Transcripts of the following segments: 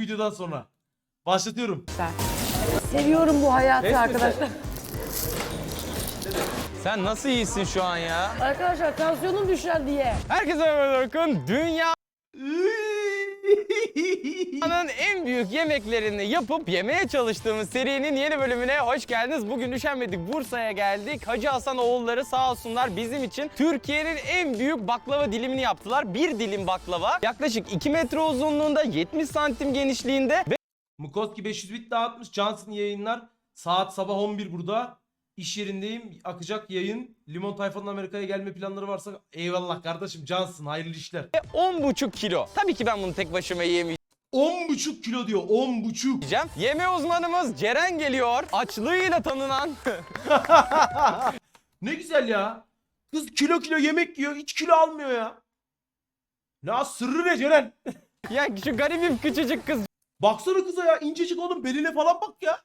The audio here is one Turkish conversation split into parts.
videodan sonra. Başlatıyorum. Seviyorum bu hayatı Pes mi arkadaşlar. Sen nasıl iyisin şu an ya? Arkadaşlar tansiyonum düşer diye. Herkese merhaba bakın. Dünyanın en büyük yemeklerini yapıp yemeye çalıştığımız serinin yeni bölümüne hoş geldiniz. Bugün üşenmedik Bursa'ya geldik. Hacı Hasan oğulları sağ olsunlar bizim için Türkiye'nin en büyük baklava dilimini yaptılar. Bir dilim baklava yaklaşık 2 metre uzunluğunda 70 santim genişliğinde ve Mukoski 500 bit dağıtmış. Johnson yayınlar. Saat sabah 11 burada. İş yerindeyim. Akacak yayın. Limon Tayfan'ın Amerika'ya gelme planları varsa eyvallah kardeşim Johnson hayırlı işler. 10,5 kilo. Tabii ki ben bunu tek başıma yiyemeyeceğim. 10,5 kilo diyor 10,5. Yeme uzmanımız Ceren geliyor. Açlığıyla tanınan Ne güzel ya. Kız kilo kilo yemek yiyor. Hiç kilo almıyor ya. Ne sırrı ne Ceren? ya şu garibim küçücük kız Baksana kıza ya incecik oğlum beline falan bak ya.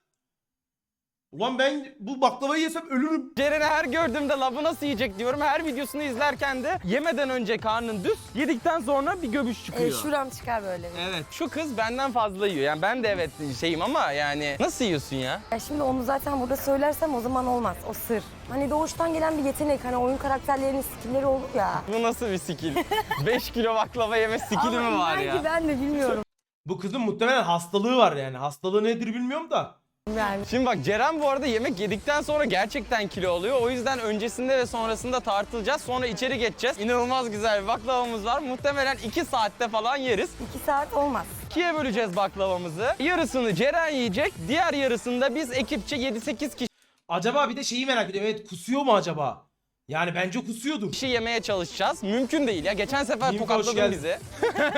Ulan ben bu baklavayı yesem ölürüm. Ceren'i her gördüğümde labı nasıl yiyecek diyorum. Her videosunu izlerken de yemeden önce karnın düz, yedikten sonra bir göbüş E, çıkıyor. şuram çıkar böyle. Evet. Şu kız benden fazla yiyor. Yani ben de evet şeyim ama yani nasıl yiyorsun ya? Ya şimdi onu zaten burada söylersem o zaman olmaz. O sır. Hani doğuştan gelen bir yetenek. Hani oyun karakterlerinin skillleri olur ya. Bu nasıl bir skill? 5 kilo baklava yeme skilli Ama mi var inan ya? ki ben de bilmiyorum Bu kızın muhtemelen hastalığı var yani. Hastalığı nedir bilmiyorum da. Yani. Şimdi bak Ceren bu arada yemek yedikten sonra gerçekten kilo oluyor. O yüzden öncesinde ve sonrasında tartılacağız. Sonra içeri geçeceğiz. İnanılmaz güzel bir baklavamız var. Muhtemelen 2 saatte falan yeriz. iki saat olmaz. İkiye böleceğiz baklavamızı. Yarısını Ceren yiyecek. Diğer yarısını da biz ekipçe 7-8 Acaba bir de şeyi merak ediyorum. Evet kusuyor mu acaba? Yani bence kusuyordur. kişi yemeye çalışacağız. Mümkün değil ya. Geçen sefer Mimik, hoş tokatladın geldin. bizi.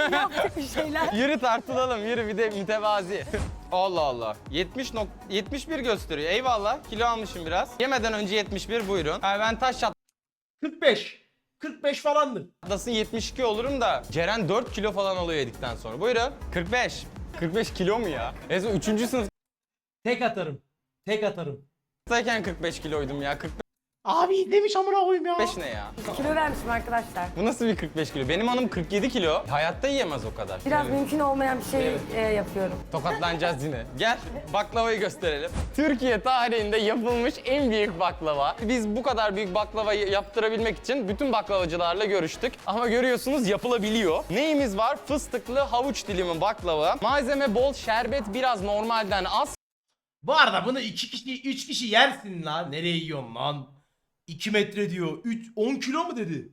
Yaptık bir şeyler. Yürü tartılalım yürü bir de mütevazi. Allah Allah. 70 nok 71 gösteriyor. Eyvallah. Kilo almışım biraz. Yemeden önce 71 buyurun. Ha, ben taş 45. 45 falandır. çatlasın 72 olurum da Ceren 4 kilo falan alıyor yedikten sonra. Buyurun. 45. 45 kilo mu ya? En son 3. sınıftayken Tek atarım. Tek atarım. 45 kiloydum ya. 45 Abi demiş amına koyayım ya. ne ya? Kilo vermişim arkadaşlar. Bu nasıl bir 45 kilo? Benim hanım 47 kilo. Hayatta yiyemez o kadar. Biraz Yani mümkün olmayan bir şey Evet. e, yapıyorum. Tokatlanacağız yine. Gel baklavayı gösterelim. Türkiye tarihinde yapılmış en büyük baklava. Biz bu kadar büyük baklavayı yaptırabilmek için bütün baklavacılarla görüştük. Ama görüyorsunuz yapılabiliyor. Neyimiz var? Fıstıklı havuç dilimi baklava. Malzeme bol, şerbet biraz normalden az. Bu arada bunu 2 kişi 3 kişi yersin lan. Nereye yiyorsun lan? 2 metre diyor. 3 10 kilo mu dedi?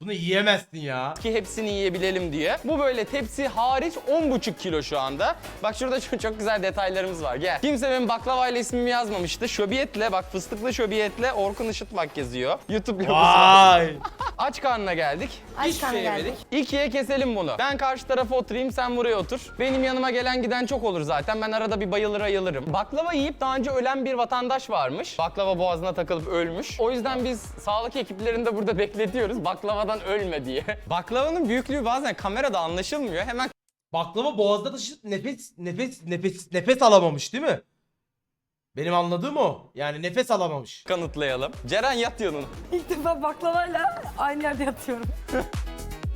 Bunu yiyemezsin ya. ki hepsini yiyebilelim diye. Bu böyle tepsi hariç 10,5 kilo şu anda. Bak şurada çok, çok güzel detaylarımız var. Gel. Kimse benim baklavayla ismimi yazmamıştı. Şöbiyetle bak fıstıklı şöbiyetle Orkun Işıtmak yazıyor. YouTube logosu. Vay. Aç karnına geldik. Aç Hiçbir karnına şey geldik. yemedik. İkiye keselim bunu. Ben karşı tarafa oturayım, sen buraya otur. Benim yanıma gelen giden çok olur zaten. Ben arada bir bayılır ayılırım. Baklava yiyip daha önce ölen bir vatandaş varmış. Baklava boğazına takılıp ölmüş. O yüzden biz sağlık ekiplerini de burada bekletiyoruz. Baklavadan ölme diye. Baklavanın büyüklüğü bazen kamerada anlaşılmıyor. Hemen Baklava boğazda taşıyıp nefes nefes nefes nefes alamamış değil mi? Benim anladığım o. Yani nefes alamamış. kanıtlayalım. Ceren yat yanına. İlk defa baklavayla aynı yerde yatıyorum.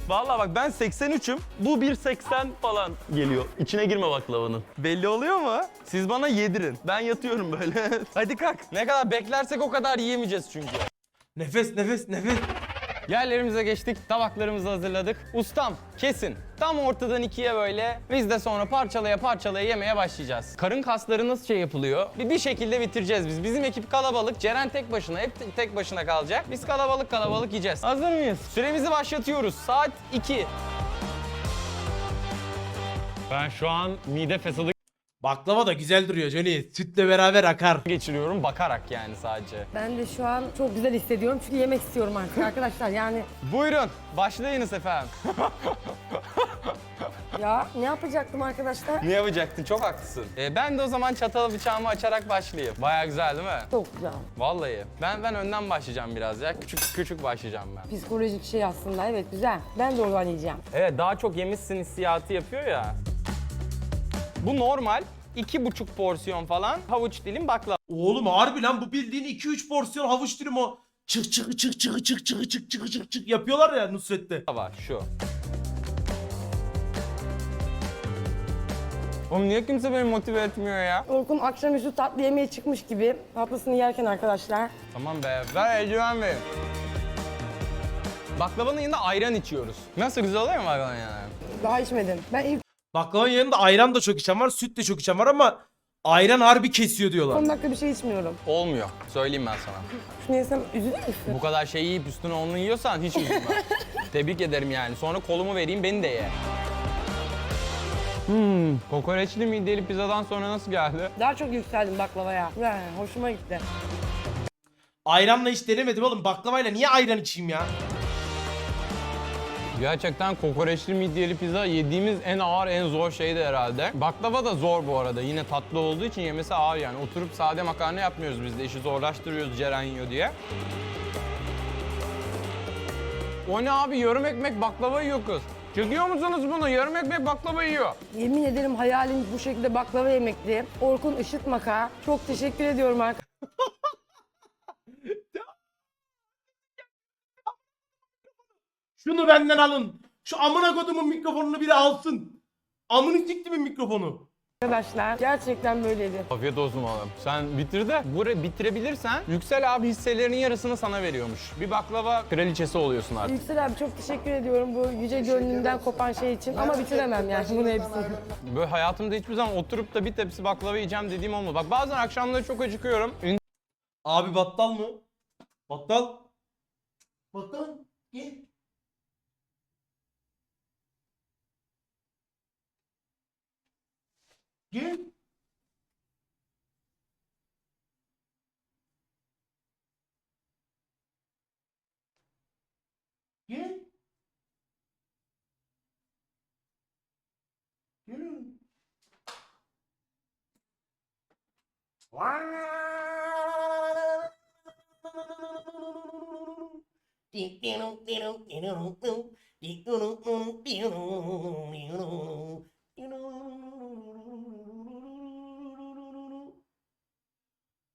Vallahi bak ben 83'üm. Bu 1.80 falan geliyor. İçine girme baklavanın. Belli oluyor mu? Siz bana yedirin. Ben yatıyorum böyle. Hadi kalk. Ne kadar beklersek o kadar yiyemeyeceğiz çünkü. Nefes nefes nefes. Yerlerimize geçtik. Tabaklarımızı hazırladık. Ustam kesin. Tam ortadan ikiye böyle. Biz de sonra parçalaya parçalaya yemeye başlayacağız. Karın kasları nasıl şey yapılıyor? Bir, bir şekilde bitireceğiz biz. Bizim ekip kalabalık. Ceren tek başına. Hep te- tek başına kalacak. Biz kalabalık kalabalık yiyeceğiz. Hazır mıyız? Süremizi başlatıyoruz. Saat 2. Ben şu an mide fesadı Baklava da güzel duruyor Johnny. Sütle beraber akar. geçiriyorum bakarak yani sadece. Ben de şu an çok güzel hissediyorum çünkü yemek istiyorum artık arkadaşlar. Yani Buyurun başlayınız efendim. ya ne yapacaktım arkadaşlar? Ne yapacaktın? Çok haklısın. Ee, ben de o zaman çatalı bıçağımı açarak başlayayım. Baya güzel değil mi? Çok güzel. Vallahi. Ben ben önden başlayacağım biraz ya. Küçük küçük başlayacağım ben. Psikolojik şey aslında evet güzel. Ben de oradan yiyeceğim. Evet daha çok yemişsin hissiyatı yapıyor ya. Bu normal. iki buçuk porsiyon falan havuç dilim baklava Oğlum harbi lan bu bildiğin 2-3 porsiyon havuç dürüm o. Çık çık çık çık çık çık çık çık çık çık yapıyorlar ya Nusret'te. var şu. Oğlum niye kimse beni motive etmiyor ya? Orkun akşamüstü tatlı yemeğe çıkmış gibi tatlısını yerken arkadaşlar. Tamam be, ver eldiven verin. Baklavanın yanında ayran içiyoruz. Nasıl güzel oluyor mu baklavanın yanında? Daha içmedim. Ben ilk Baklavanın yanında ayran da çok içen var, süt de çok içen var ama ayran harbi kesiyor diyorlar. 10 dakika bir şey içmiyorum. Olmuyor. Söyleyeyim ben sana. Şunu yesem üzülür müsün? Bu kadar şey yiyip üstüne onu yiyorsan hiç üzülmem. Tebrik ederim yani. Sonra kolumu vereyim beni de ye. Hmm, kokoreçli midyeli pizzadan sonra nasıl geldi? Daha çok yükseldim baklavaya. Yani hoşuma gitti. Ayranla hiç denemedim oğlum. Baklavayla niye ayran içeyim ya? Gerçekten kokoreçli midyeli pizza yediğimiz en ağır, en zor şeydi herhalde. Baklava da zor bu arada. Yine tatlı olduğu için yemesi ağır yani. Oturup sade makarna yapmıyoruz biz de. İşi zorlaştırıyoruz Ceren yiyor diye. O ne abi? Yarım ekmek baklava yiyor kız. Çekiyor musunuz bunu? Yarım ekmek baklava yiyor. Yemin ederim hayalim bu şekilde baklava yemekti. Orkun Işıtmak'a çok teşekkür ediyorum arkadaşlar. Şunu benden alın. Şu amına kodumun mikrofonunu biri alsın. Amını siktimin mikrofonu. Arkadaşlar gerçekten böyleydi. Afiyet olsun oğlum. Sen bitir de burayı bitirebilirsen Yüksel abi hisselerinin yarısını sana veriyormuş. Bir baklava kraliçesi oluyorsun artık. Yüksel abi çok teşekkür ediyorum bu yüce gönlümden kopan şey için ama bitiremem yani bunu hepsini. Böyle hayatımda hiçbir zaman oturup da bir tepsi baklava yiyeceğim dediğim olmadı. Bak bazen akşamları çok acıkıyorum. Abi battal mı? Battal. Battal. Gel. Gel. Gel. Gel. oğlum.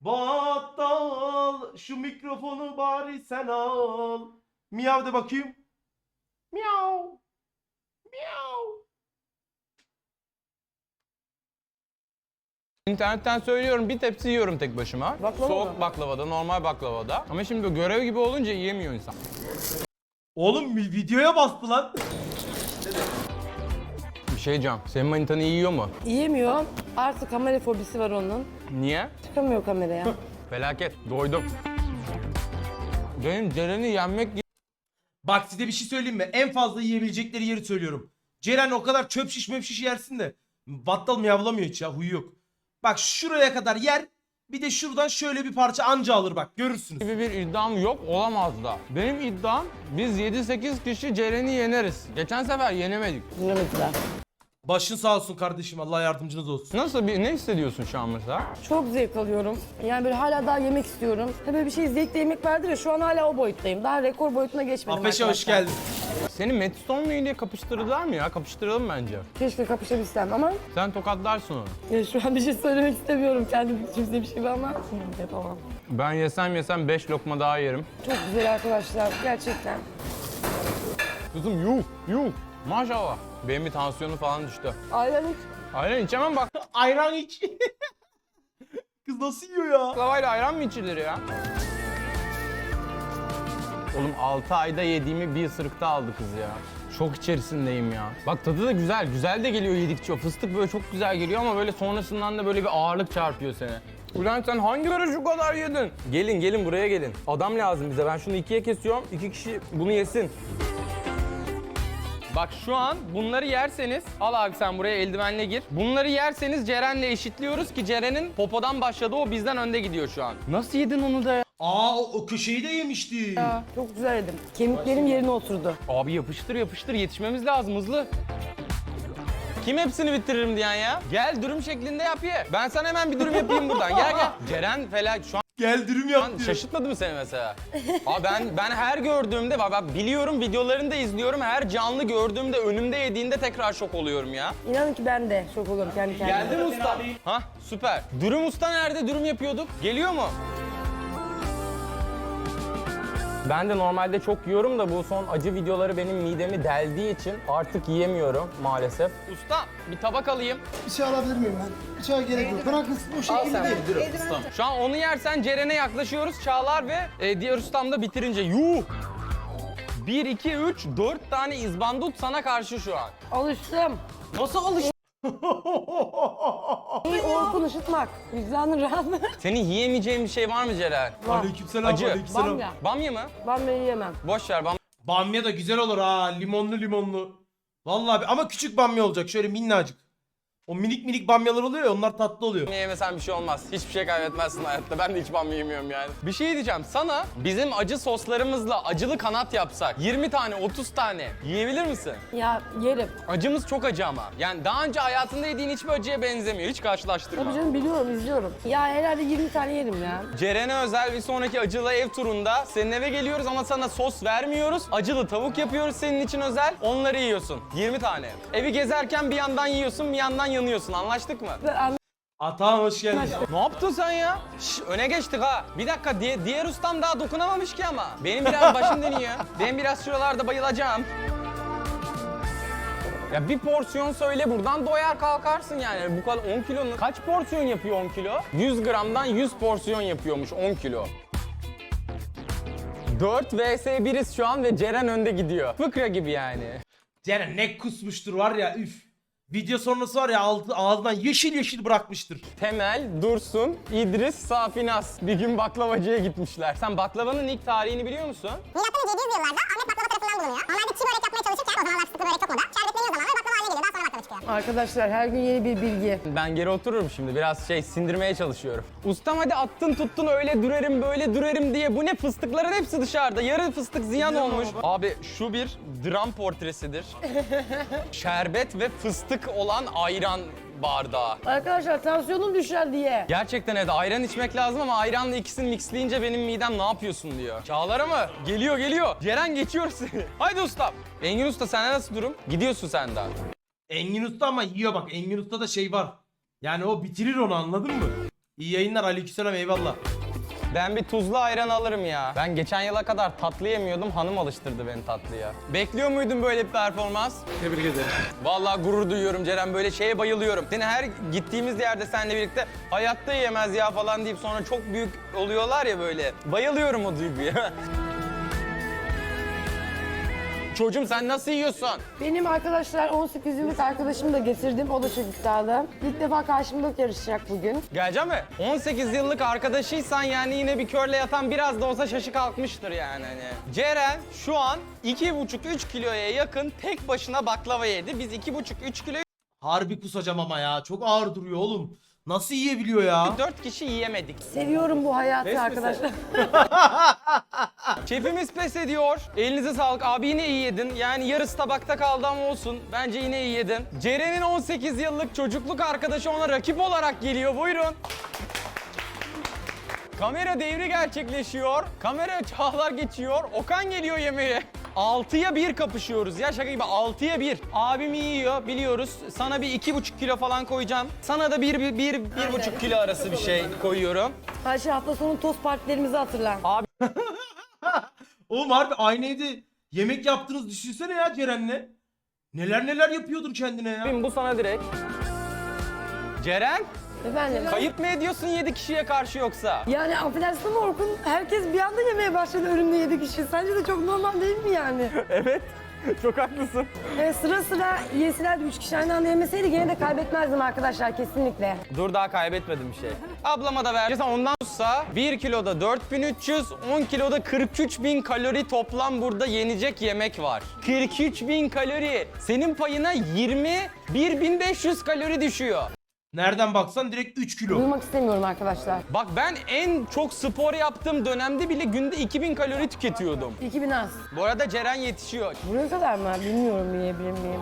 Battal şu mikrofonu bari sen al. Miyav de bakayım. Miyav. Miyav. İnternetten söylüyorum bir tepsi yiyorum tek başıma. Baklava Soğuk mı? baklavada, normal baklavada. Ama şimdi görev gibi olunca yiyemiyor insan. Oğlum videoya bastı lan. Şey diyeceğim. Senin manitanı yiyor mu? Yiyemiyor. Artık kamera fobisi var onun. Niye? Çıkamıyor kameraya. Felaket. Doydum. Benim Ceren'i yenmek Bak size bir şey söyleyeyim mi? En fazla yiyebilecekleri yeri söylüyorum. Ceren o kadar çöp şiş möp şiş yersin de. Battal miyavlamıyor hiç ya huyu yok. Bak şuraya kadar yer. Bir de şuradan şöyle bir parça anca alır bak görürsünüz. gibi bir iddiam yok olamaz da. Benim iddiam biz 7-8 kişi Ceren'i yeneriz. Geçen sefer yenemedik. Dinlemediler. Başın sağ olsun kardeşim Allah yardımcınız olsun. Nasıl bir ne hissediyorsun şu an mesela? Çok zevk alıyorum. Yani böyle hala daha yemek istiyorum. Tabii bir şey zevkli yemek vardır ya şu an hala o boyuttayım. Daha rekor boyutuna geçmedim Apeşe hoş arkadaşlar. geldin. Seni Madison diye kapıştırdılar mı ya? Kapıştıralım bence. Keşke kapışabilsem ama Sen tokatlarsın onu. ya şu an bir şey söylemek istemiyorum. Kendim kimseye bir şey ama yapamam. Ben yesem yesem 5 lokma daha yerim. Çok güzel arkadaşlar gerçekten. Kızım yuh yuh. Maşallah. Benim bir tansiyonu falan düştü. Ayran hiç Ayran içemem bak. Ayran iç. Kız nasıl yiyor ya? Baklavayla ayran mı içilir ya? Oğlum 6 ayda yediğimi bir ısırıkta aldı kız ya. Şok içerisindeyim ya. Bak tadı da güzel. Güzel de geliyor yedikçe. O fıstık böyle çok güzel geliyor ama böyle sonrasından da böyle bir ağırlık çarpıyor seni. Ulan sen hangi ara şu kadar yedin? Gelin gelin buraya gelin. Adam lazım bize. Ben şunu ikiye kesiyorum. İki kişi bunu yesin. Bak şu an bunları yerseniz, al abi sen buraya eldivenle gir. Bunları yerseniz Ceren'le eşitliyoruz ki Ceren'in popodan başladı o bizden önde gidiyor şu an. Nasıl yedin onu da ya? Aa o, o köşeyi de yemişti. ya. Çok güzel yedim. Kemiklerim yerine oturdu. Abi yapıştır yapıştır yetişmemiz lazım hızlı. Kim hepsini bitiririm diyen ya? Gel dürüm şeklinde yap ye. Ben sana hemen bir dürüm yapayım buradan. Gel gel. Ceren falan şu an Gel dürüm yap diyor. şaşırtmadı mı seni mesela? Abi ben ben her gördüğümde bak, bak biliyorum videolarını da izliyorum. Her canlı gördüğümde önümde yediğinde tekrar şok oluyorum ya. İnanın ki ben de şok olurum kendi kendime. Geldi mi usta? Ha süper. Dürüm usta nerede? Dürüm yapıyorduk. Geliyor mu? Ben de normalde çok yiyorum da bu son acı videoları benim midemi deldiği için artık yiyemiyorum maalesef. Usta bir tabak alayım. Bir şey alabilir miyim ben? Bıçağa gerek yok. Bırakın o şekilde değil. Şu an onu yersen Ceren'e yaklaşıyoruz Çağlar ve e, diğer ustam da bitirince. Yuh! 1, 2, 3, 4 tane izbandut sana karşı şu an. Alıştım. Nasıl alış? İyi Orkun ışıtmak. Vicdanın rahat. Senin yiyemeyeceğin bir şey var mı Ceren? Aleykümselam. Acı. aleykümselam. Bamya. Bamya mı? Ben beni yemem. Boş ver bamya. Bamya da güzel olur ha. Limonlu limonlu. Vallahi bir- ama küçük bamya olacak. Şöyle minnacık. O minik minik bamyalar oluyor ya onlar tatlı oluyor. yemesen bir şey olmaz. Hiçbir şey kaybetmezsin hayatta. Ben de hiç bamya yemiyorum yani. Bir şey diyeceğim. Sana bizim acı soslarımızla acılı kanat yapsak 20 tane 30 tane yiyebilir misin? Ya yerim. Acımız çok acı ama. Yani daha önce hayatında yediğin hiçbir acıya benzemiyor. Hiç karşılaştırma. Tabii canım biliyorum, izliyorum. Ya herhalde 20 tane yerim ya. Ceren'e özel bir sonraki acılı ev turunda senin eve geliyoruz ama sana sos vermiyoruz. Acılı tavuk yapıyoruz senin için özel. Onları yiyorsun. 20 tane. Evi gezerken bir yandan yiyorsun bir yandan yanıyorsun. Anlaştık mı? Atan hoş geldin. Ne yaptın sen ya? Şş, öne geçtik ha. Bir dakika diye, diğer ustam daha dokunamamış ki ama. Benim biraz başım dönüyor. Ben biraz şuralarda bayılacağım. Ya bir porsiyon söyle buradan doyar kalkarsın yani. Bu kadar 10 kilonun kaç porsiyon yapıyor 10 kilo? 100 gramdan 100 porsiyon yapıyormuş 10 kilo. 4 vs 1'iz şu an ve Ceren önde gidiyor. Fıkra gibi yani. Ceren ne kusmuştur var ya üf. Video sonrası var ya altı, ağzından yeşil yeşil bırakmıştır. Temel, Dursun, İdris, Safinas bir gün baklavacıya gitmişler. Sen baklavanın ilk tarihini biliyor musun? Milattan önce 700 yıllarda Ahmet baklava tarafından bulunuyor. Normalde çiğ börek yapmaya çalışırken o zamanlar sıkı börek çok moda. Şerbetleniyor zamanla ve baklava haline geliyor. Daha sonra baklava çıkıyor. Arkadaşlar her gün yeni bir bilgi. Ben geri otururum şimdi biraz şey sindirmeye çalışıyorum. Ustam hadi attın tuttun öyle dürerim böyle dürerim diye bu ne fıstıkların hepsi dışarıda. Yarı fıstık ziyan olmuş. Abi şu bir dram portresidir. Şerbet ve fıstık olan ayran bardağı. Arkadaşlar tansiyonum düşer diye. Gerçekten evet ayran içmek lazım ama ayranla ikisini mixleyince benim midem ne yapıyorsun diyor. Çağlar mı? Geliyor geliyor. Ceren geçiyor seni. Haydi ustam. Engin Usta sende nasıl durum? Gidiyorsun sen daha. Engin Usta ama yiyor bak. Engin Usta da şey var. Yani o bitirir onu anladın mı? İyi yayınlar aleykümselam eyvallah. Ben bir tuzlu ayran alırım ya. Ben geçen yıla kadar tatlı yemiyordum. Hanım alıştırdı beni tatlıya. Bekliyor muydun böyle bir performans? Tebrik ederim. Vallahi gurur duyuyorum Ceren. Böyle şeye bayılıyorum. Seni her gittiğimiz yerde seninle birlikte hayatta yemez ya falan deyip sonra çok büyük oluyorlar ya böyle. Bayılıyorum o duyguya. Çocuğum sen nasıl yiyorsun? Benim arkadaşlar 18 yıllık arkadaşımı da getirdim. O da çok iddialı. İlk defa karşımda yarışacak bugün. Gelecek mi? 18 yıllık arkadaşıysan yani yine bir körle yatan biraz da olsa şaşı kalkmıştır yani hani. Ceren şu an 2,5-3 kiloya yakın tek başına baklava yedi. Biz 2,5-3 kilo Harbi kusacağım ama ya. Çok ağır duruyor oğlum. Nasıl yiyebiliyor ya? 4 kişi yiyemedik. Seviyorum bu hayatı Pes arkadaşlar. Şefimiz pes ediyor. Elinize sağlık. Abi yine iyi yedin. Yani yarısı tabakta kaldı ama olsun. Bence yine iyi yedin. Ceren'in 18 yıllık çocukluk arkadaşı ona rakip olarak geliyor. Buyurun. Kamera devri gerçekleşiyor. Kamera çağlar geçiyor. Okan geliyor yemeğe. 6'ya 1 kapışıyoruz ya şaka gibi 6'ya 1. Abim iyi yiyor biliyoruz. Sana bir 2,5 kilo falan koyacağım. Sana da 1 bir, bir, bir, buçuk kilo arası bir şey koyuyorum. Her şey hafta sonu tost partilerimizi hatırla. Oğlum harbi aynı evde yemek yaptınız düşünsene ya Ceren'le. Neler neler yapıyordur kendine ya. Abim bu sana direkt. Ceren Efendim? kayıp mı ediyorsun 7 kişiye karşı yoksa? Yani affedersin ama Orkun herkes bir anda yemeye başladı önümde yedi kişi. Sence de çok normal değil mi yani? Evet. Çok haklısın. Evet sıra sıra yeselerdi üç kişi aynı anda yemeseydi gene de kaybetmezdim arkadaşlar kesinlikle. Dur daha kaybetmedim bir şey. Ablama da ver. Sen ondan tutsa 1 kiloda 4300, 10 kiloda 43000 kalori toplam burada yenecek yemek var. 43000 kalori. Senin payına 21500 kalori düşüyor. Nereden baksan direkt 3 kilo. Duymak istemiyorum arkadaşlar. Bak ben en çok spor yaptığım dönemde bile günde 2000 kalori tüketiyordum. 2000 az. Bu arada Ceren yetişiyor. Buraya kadar mı? Bilmiyorum yiyebilir miyim?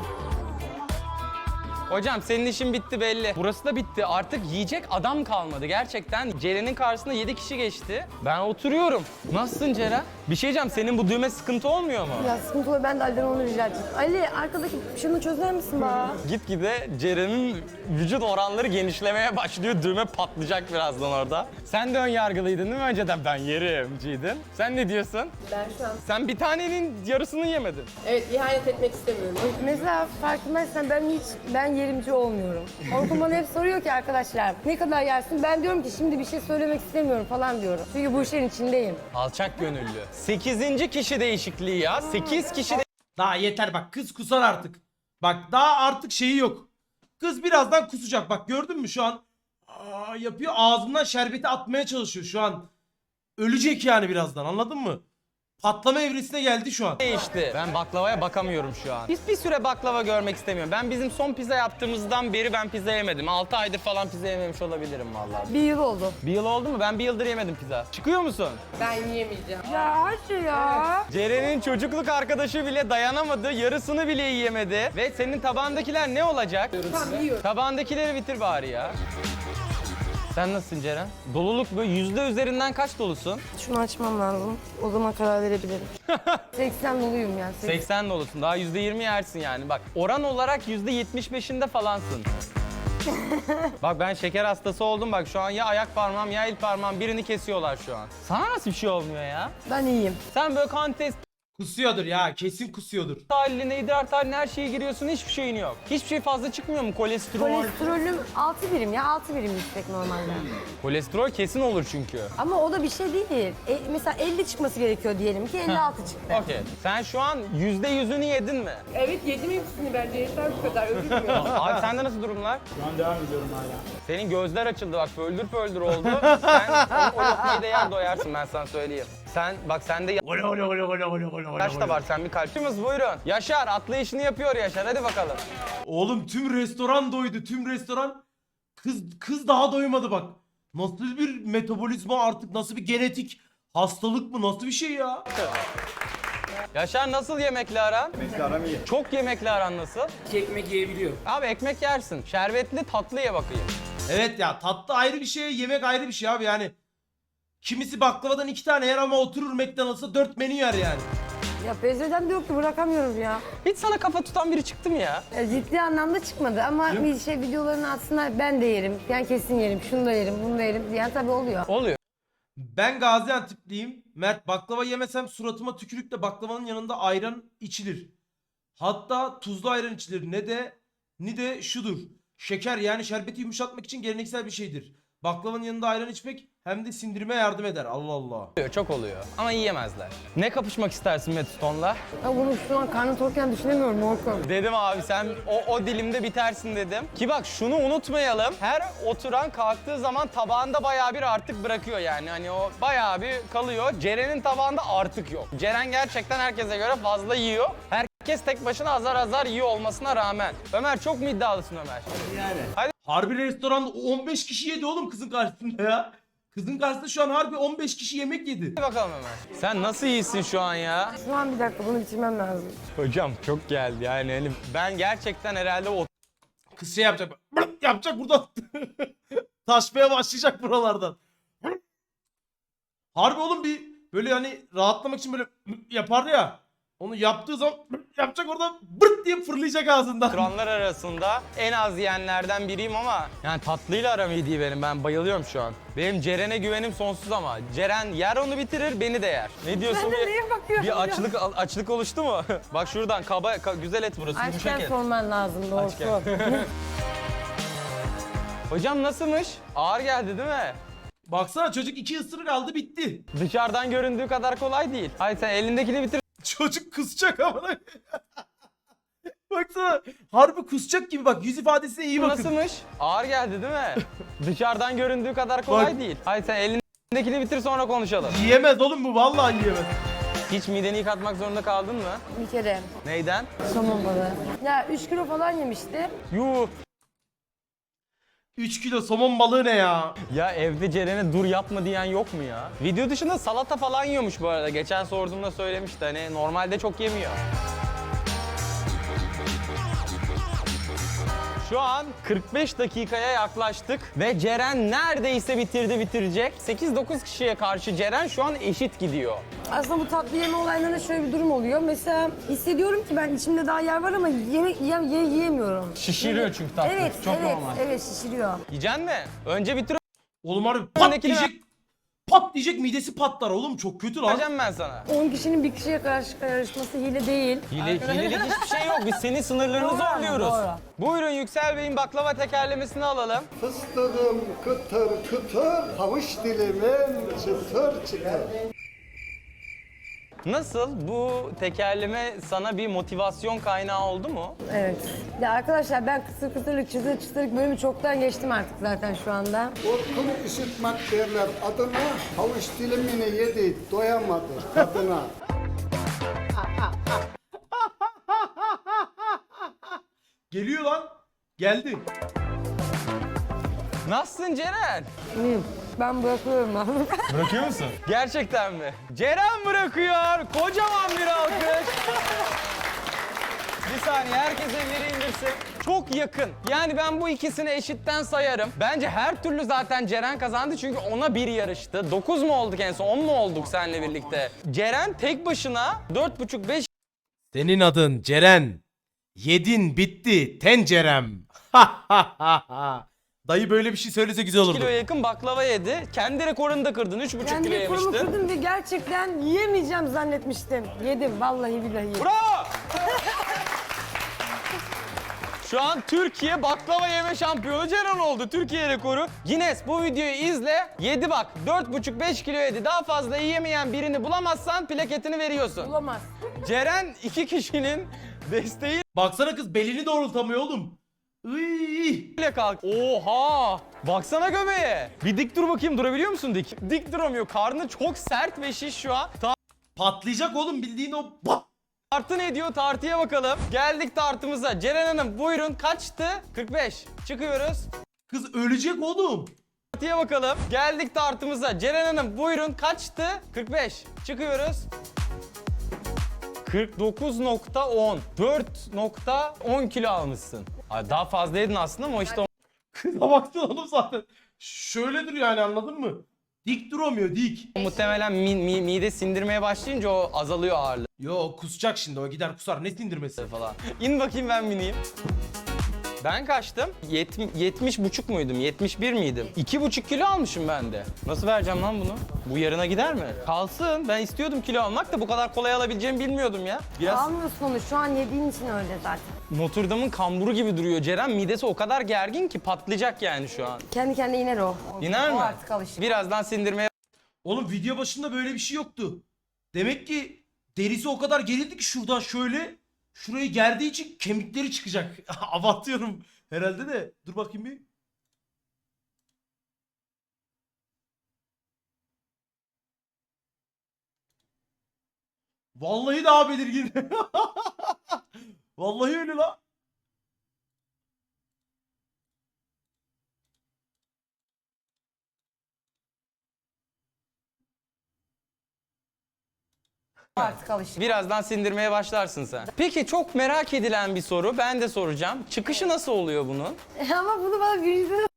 Hocam senin işin bitti belli. Burası da bitti. Artık yiyecek adam kalmadı. Gerçekten Ceren'in karşısında 7 kişi geçti. Ben oturuyorum. Nasılsın Ceren? Bir şey diyeceğim. Senin bu düğme sıkıntı olmuyor mu? Ya sıkıntı oluyor ben de Ali'den onu rica edeceğim. Ali arkadaki şunu çözer misin bana? Gitgide Ceren'in vücut oranları genişlemeye başlıyor. Düğme patlayacak birazdan orada. Sen de ön yargılıydın değil mi önceden? Ben yerimciydin. Sen ne diyorsun? Ben şu an Sen bir tanenin yarısını yemedin. evet ihanet etmek istemiyorum. Mesela farkındaysan ben hiç ben yerimci olmuyorum. Orkun bana hep soruyor ki arkadaşlar ne kadar yersin? Ben diyorum ki şimdi bir şey söylemek istemiyorum falan diyorum. Çünkü bu işin içindeyim. Alçak gönüllü. 8. kişi değişikliği ya. 8 kişi de- Daha yeter bak kız kusar artık. Bak daha artık şeyi yok. Kız birazdan kusacak. Bak gördün mü şu an? Aa, yapıyor ağzından şerbeti atmaya çalışıyor şu an. Ölecek yani birazdan anladın mı? Patlama evresine geldi şu an. değişti. Ben baklavaya bakamıyorum şu an. Biz bir süre baklava görmek istemiyorum. Ben bizim son pizza yaptığımızdan beri ben pizza yemedim. 6 aydır falan pizza yememiş olabilirim vallahi. Bir yıl oldu. Bir yıl oldu mu? Ben bir yıldır yemedim pizza. Çıkıyor musun? Ben yiyemeyeceğim. Ya hadi ya. Ceren'in çocukluk arkadaşı bile dayanamadı. Yarısını bile yiyemedi. Ve senin tabağındakiler ne olacak? Tamam yiyorum. Tabağındakileri bitir bari ya. Sen nasılsın Ceren? Doluluk böyle yüzde üzerinden kaç dolusun? Şunu açmam lazım. O zaman karar verebilirim. 80 doluyum ya. 80. 80 dolusun. Daha yüzde 20 yersin yani. Bak oran olarak yüzde 75'inde falansın. bak ben şeker hastası oldum bak şu an ya ayak parmağım ya el parmağım birini kesiyorlar şu an. Sana nasıl bir şey olmuyor ya? Ben iyiyim. Sen böyle kan test Kusuyordur ya kesin kusuyordur. tahaline, idrar tahaline her şeye giriyorsun hiçbir şeyin yok. Hiçbir şey fazla çıkmıyor mu? Kolesterol. Kolesterolüm 6 birim ya 6 birim yüksek normalde. Kolesterol kesin olur çünkü. Ama o da bir şey değil. E, mesela 50 çıkması gerekiyor diyelim ki 56 çıktı. Okey. Sen şu an yüzde yüzünü yedin mi? Evet yedim hepsini bence yeter bu kadar özür diliyorum. Abi sende nasıl durumlar? Şu an devam ediyorum hala. Senin gözler açıldı bak földür földür oldu. Sen o, o lokmayı da yer doyarsın ben sana söyleyeyim. Sen bak sende ya- yaş da var sen bir kalpçimiz buyurun. Yaşar atlayışını yapıyor Yaşar hadi bakalım. Oğlum tüm restoran doydu. Tüm restoran kız kız daha doymadı bak. Nasıl bir metabolizma artık nasıl bir genetik hastalık mı nasıl bir şey ya? Yaşar nasıl yemekle aran? Yemekle aram iyi. Çok yemekle aran nasıl? ekmek yiyebiliyorum. Abi ekmek yersin. Şerbetli tatlı ye bakayım. Evet ya tatlı ayrı bir şey, yemek ayrı bir şey abi yani. Kimisi baklavadan iki tane yer ama oturur McDonald's'a dört menü yer yani. Ya Bezre'den diyor ki bırakamıyorum ya. Hiç sana kafa tutan biri çıktı mı ya? Ya Ciddi anlamda çıkmadı ama bir şey videolarını aslında ben de yerim. Yani kesin yerim. Şunu da yerim, bunu da yerim. Yani tabii oluyor. Oluyor. Ben Gaziantep'liyim. Mert baklava yemesem suratıma tükürük de baklavanın yanında ayran içilir. Hatta tuzlu ayran içilir. Ne de ni de şudur. Şeker yani şerbeti yumuşatmak için geleneksel bir şeydir. Baklavanın yanında ayran içmek hem de sindirime yardım eder. Allah Allah. Oluyor, Çok oluyor. Ama yiyemezler. Ne kapışmak istersin Metiston'la? Ya bunu şu an karnı tokken düşünemiyorum Orkun. Dedim abi sen o, o dilimde bitersin dedim. Ki bak şunu unutmayalım. Her oturan kalktığı zaman tabağında bayağı bir artık bırakıyor yani. Hani o bayağı bir kalıyor. Ceren'in tabağında artık yok. Ceren gerçekten herkese göre fazla yiyor. Herkes tek başına azar azar yiyor olmasına rağmen. Ömer çok mu iddialısın Ömer? Harbi restoranda 15 kişi yedi oğlum kızın karşısında ya. Kızın karşısında şu an harbi 15 kişi yemek yedi. Hadi bakalım Ömer. Sen nasıl iyisin şu an ya? Şu an bir dakika bunu bitirmem lazım. Hocam çok geldi yani. Hani ben gerçekten herhalde o Kız şey yapacak. bırak yapacak buradan. Taşmaya başlayacak buralardan. Harbi oğlum bir böyle hani rahatlamak için böyle yapardı ya. Onu yaptığı zaman yapacak oradan bırt diye fırlayacak ağzından. Turanlar arasında en az yiyenlerden biriyim ama yani tatlıyla aram iyi değil benim. Ben bayılıyorum şu an. Benim Ceren'e güvenim sonsuz ama. Ceren yer onu bitirir, beni de yer. Ne diyorsun? Ben de Bir- neye bakıyorum Bir ya? açlık açlık oluştu mu? Bak şuradan kaba ka- güzel et burası yumuşak Açken et. sorman lazım doğrusu. Hocam nasılmış? Ağır geldi değil mi? Baksana çocuk iki ısırık aldı bitti. Dışarıdan göründüğü kadar kolay değil. Hayır sen elindekini bitir. Çocuk kusacak ama. Baksana harbi kusacak gibi bak yüz ifadesine iyi bakın. Nasılmış? Ağır geldi değil mi? Dışarıdan göründüğü kadar kolay Bak. değil. Hayır sen elindekini bitir sonra konuşalım. Yiyemez oğlum bu vallahi yiyemez. Hiç mideni yıkatmak zorunda kaldın mı? bir kere Neyden? somon balığı. Ya 3 kilo falan yemişti. Yuh. 3 kilo somon balığı ne ya? Ya evde Ceren'e dur yapma diyen yok mu ya? Video dışında salata falan yiyormuş bu arada. Geçen sorduğumda söylemişti. Hani normalde çok yemiyor. Şu an 45 dakikaya yaklaştık ve Ceren neredeyse bitirdi bitirecek. 8-9 kişiye karşı Ceren şu an eşit gidiyor. Aslında bu tatlı yeme olaylarında şöyle bir durum oluyor. Mesela hissediyorum ki ben içimde daha yer var ama yemek ye, ye- yiyemiyorum. Şişiriyor çünkü tatlı. Evet, Çok evet, normal. evet şişiriyor. Yiyeceksin mi? Önce bitir Oğlum harbi pat Öndekini diyecek. Pat diyecek midesi patlar oğlum çok kötü lan. vereceğim ben sana. 10 kişinin bir kişiye karşı karışması hile değil. Hile, hilelik hiçbir şey yok. Biz senin sınırlarını Doğru, zorluyoruz. doğru. Buyurun Yüksel Bey'in baklava tekerlemesini alalım. Fıstığım kıtır kıtır, havuç dilimin çıtır çıtır. Nasıl? Bu tekerleme sana bir motivasyon kaynağı oldu mu? Evet. Ya arkadaşlar ben kısır kısırlık, çıtır çıtırlık bölümü çoktan geçtim artık zaten şu anda. Orkun üşütmek derler adına, havuç dilimini yedi, doyamadı tadına. Geliyor lan. Geldi. Nasılsın Ceren? İyiyim. Ben bırakıyorum ben. Bırakıyor musun? Gerçekten mi? Ceren bırakıyor. Kocaman bir alkış. bir saniye herkes elleri indirsin. Çok yakın. Yani ben bu ikisini eşitten sayarım. Bence her türlü zaten Ceren kazandı çünkü ona bir yarıştı. 9 mu olduk en son? 10 mu olduk seninle birlikte? Ceren tek başına 4,5-5 Senin adın Ceren. Yedin bitti tencerem. Dayı böyle bir şey söylese güzel olurdu. kiloya yakın baklava yedi. Kendi rekorunu da kırdın. 3,5 Ben kilo rekorumu yemiştin. kırdım ve gerçekten yiyemeyeceğim zannetmiştim. Yedim vallahi billahi yedim. Bravo! Şu an Türkiye baklava yeme şampiyonu Ceren oldu. Türkiye rekoru. Guinness bu videoyu izle. Yedi bak. 4,5-5 kilo yedi. Daha fazla yiyemeyen birini bulamazsan plaketini veriyorsun. Bulamaz. Ceren iki kişinin desteğiyle Baksana kız belini doğrultamıyor oğlum. Iy. Kalk. Oha! Baksana göbeğe. Bir dik dur bakayım durabiliyor musun dik? Dik duramıyor. Karnı çok sert ve şiş şu an. Patlayacak oğlum bildiğin o. Bak. Tartı ne diyor? Tartıya bakalım. Geldik tartımıza. Ceren Hanım buyurun kaçtı? 45. Çıkıyoruz. Kız ölecek oğlum. Tartıya bakalım. Geldik tartımıza. Ceren Hanım buyurun kaçtı? 45. Çıkıyoruz. 49.10. 4.10 kilo almışsın. Ay, Daha fazla yedin aslında ama işte Kıza baktın oğlum zaten. Şöyle duruyor yani anladın mı? Dik duramıyor dik. o muhtemelen mi- mi- mide sindirmeye başlayınca o azalıyor ağırlığı Yo kusacak şimdi o gider kusar ne sindirmesi. falan. İn bakayım ben bineyim. Ben kaçtım? Yet- 70 buçuk muydum? 71 miydim? 2,5 kilo almışım ben de. Nasıl vereceğim lan bunu? Bu yarına gider mi? Kalsın. Ben istiyordum kilo almak da bu kadar kolay alabileceğimi bilmiyordum ya. Biraz Almıyorsun onu şu an yediğin için öyle zaten. Notre Dame'ın kamburu gibi duruyor Ceren. Midesi o kadar gergin ki patlayacak yani şu an. Kendi kendine iner o. O- İner o mi? artık alışık. Birazdan sindirmeye Oğlum video başında böyle bir şey yoktu. Demek ki derisi o kadar gerildi ki şuradan şöyle şurayı gerdiği için kemikleri çıkacak. Abartıyorum herhalde de. Dur bakayım bir. Vallahi daha belirgin. Vallahi öyle la. Artık alışık. Birazdan sindirmeye başlarsın sen. Peki çok merak edilen bir soru. Ben de soracağım. Çıkışı nasıl oluyor bunun? Ama bunu bana birisi de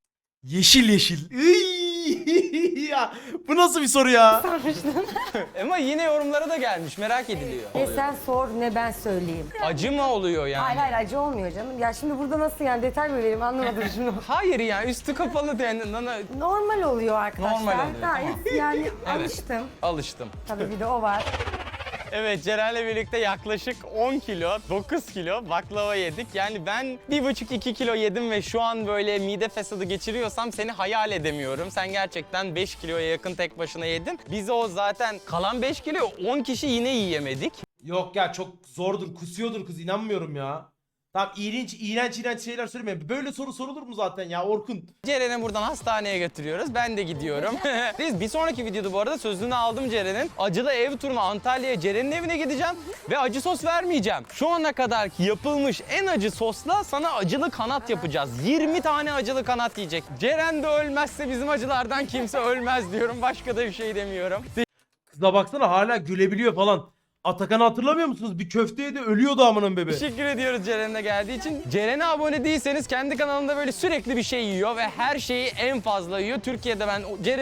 Yeşil yeşil. Iy! ya, bu nasıl bir soru ya? sormuştu. Ama yine yorumlara da gelmiş. Merak ediliyor. ne sen sor ne ben söyleyeyim. Acı mı oluyor yani? Hayır hayır acı olmuyor canım. Ya şimdi burada nasıl yani detay mı vereyim anlamadım şimdi. Hayır yani üstü kapalı yani. Normal oluyor arkadaşlar. Normal oluyor, Gayet yani alıştım. Alıştım. Tabii bir de o var. Evet Ceren'le birlikte yaklaşık 10 kilo, 9 kilo baklava yedik. Yani ben 1,5-2 kilo yedim ve şu an böyle mide fesadı geçiriyorsam seni hayal edemiyorum. Sen gerçekten 5 kiloya yakın tek başına yedin. Biz o zaten kalan 5 kilo 10 kişi yine yiyemedik. Yok ya çok zordur, kusuyordur kız inanmıyorum ya. Tamam iğrenç, iğrenç, iğrenç şeyler söyleme. Böyle soru sorulur mu zaten ya Orkun? Ceren'i buradan hastaneye götürüyoruz. Ben de gidiyorum. Biz bir sonraki videoda bu arada sözünü aldım Ceren'in. Acılı ev turuna Antalya'ya Ceren'in evine gideceğim ve acı sos vermeyeceğim. Şu ana kadar yapılmış en acı sosla sana acılı kanat yapacağız. 20 tane acılı kanat yiyecek. Ceren de ölmezse bizim acılardan kimse ölmez diyorum. Başka da bir şey demiyorum. Kıza baksana hala gülebiliyor falan. Atakan'ı hatırlamıyor musunuz? Bir köfte yedi ölüyordu amının bebe. Teşekkür ediyoruz Ceren'e geldiği için. Ceren'e abone değilseniz kendi kanalında böyle sürekli bir şey yiyor ve her şeyi en fazla yiyor. Türkiye'de ben Ceren